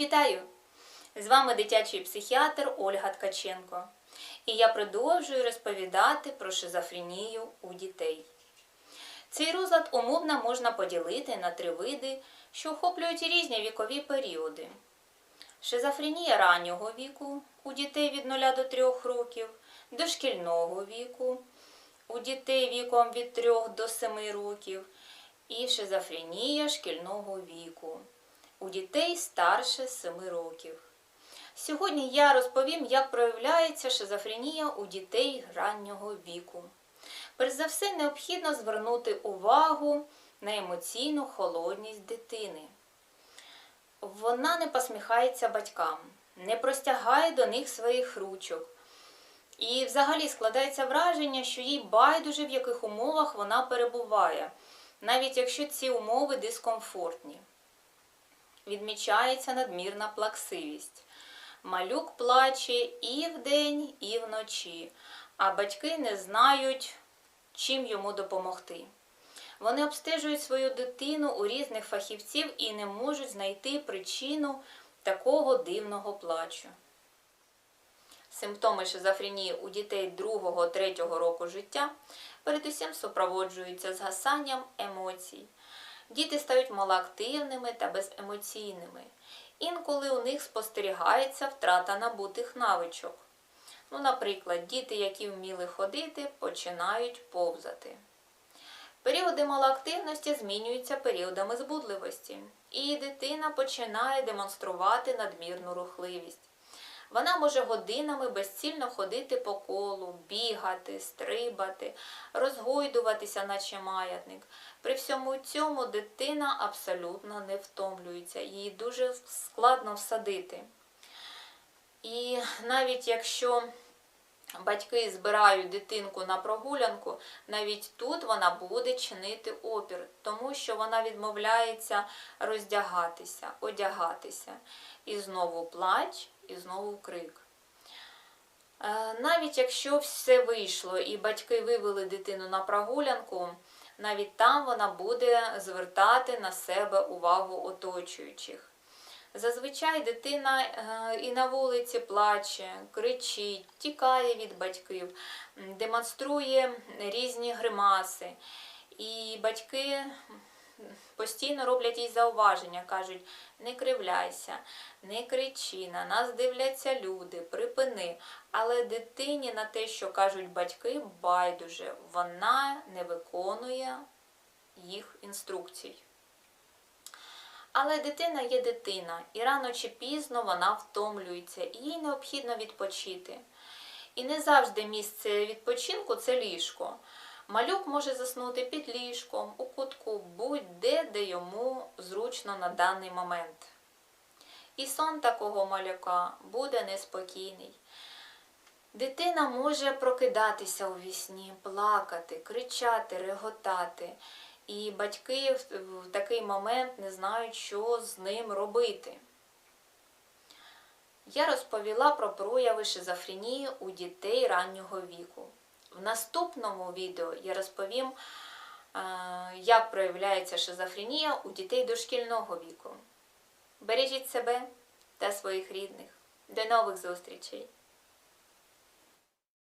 Вітаю! З вами дитячий психіатр Ольга Ткаченко. І я продовжую розповідати про шизофренію у дітей. Цей розлад умовно можна поділити на три види, що охоплюють різні вікові періоди. Шизофренія раннього віку у дітей від 0 до 3 років, дошкільного віку у дітей віком від 3 до 7 років і шизофренія шкільного віку у дітей старше 7 років. Сьогодні я розповім, як проявляється шизофренія у дітей раннього віку. Перш за все, необхідно звернути увагу на емоційну холодність дитини. Вона не посміхається батькам, не простягає до них своїх ручок. І взагалі складається враження, що їй байдуже в яких умовах вона перебуває, навіть якщо ці умови дискомфортні. Відмічається надмірна плаксивість. Малюк плаче і вдень, і вночі, а батьки не знають, чим йому допомогти. Вони обстежують свою дитину у різних фахівців і не можуть знайти причину такого дивного плачу. Симптоми шизофренії у дітей 2-3 року життя передусім супроводжуються згасанням емоцій. Діти стають малоактивними та беземоційними. Інколи у них спостерігається втрата набутих навичок. Ну, наприклад, діти, які вміли ходити, починають повзати. Періоди малоактивності змінюються періодами збудливості, і дитина починає демонструвати надмірну рухливість. Вона може годинами безцільно ходити по колу, бігати, стрибати, розгойдуватися, наче маятник. При всьому цьому дитина абсолютно не втомлюється, її дуже складно всадити. І навіть якщо батьки збирають дитинку на прогулянку, навіть тут вона буде чинити опір, тому що вона відмовляється роздягатися, одягатися. І знову плач, і знову крик. Е, Навіть якщо все вийшло і батьки вивели дитину на прогулянку, навіть там вона буде звертати на себе увагу оточуючих. Зазвичай дитина е, і на вулиці плаче, кричить, тікає від батьків, демонструє різні гримаси. І батьки постійно роблять їй зауваження, кажуть, не кривляйся, не кричи, на нас дивляться люди, припини. Але дитині на те, що кажуть батьки, байдуже, вона не виконує їх інструкцій. Але дитина є дитина, і рано чи пізно вона втомлюється, і їй необхідно відпочити. І не завжди місце відпочинку це ліжко. Малюк може заснути під ліжком, у кутку, будь-де, де йому зручно на даний момент. І сон такого малюка буде неспокійний. Дитина може прокидатися у вісні, плакати, кричати, реготати. І батьки в, такий момент не знають, що з ним робити. Я розповіла про прояви шизофренії у дітей раннього віку. В наступному відео я розповім, е, як проявляється шизофренія у дітей дошкільного віку. Бережіть себе та своїх рідних. До нових зустрічей!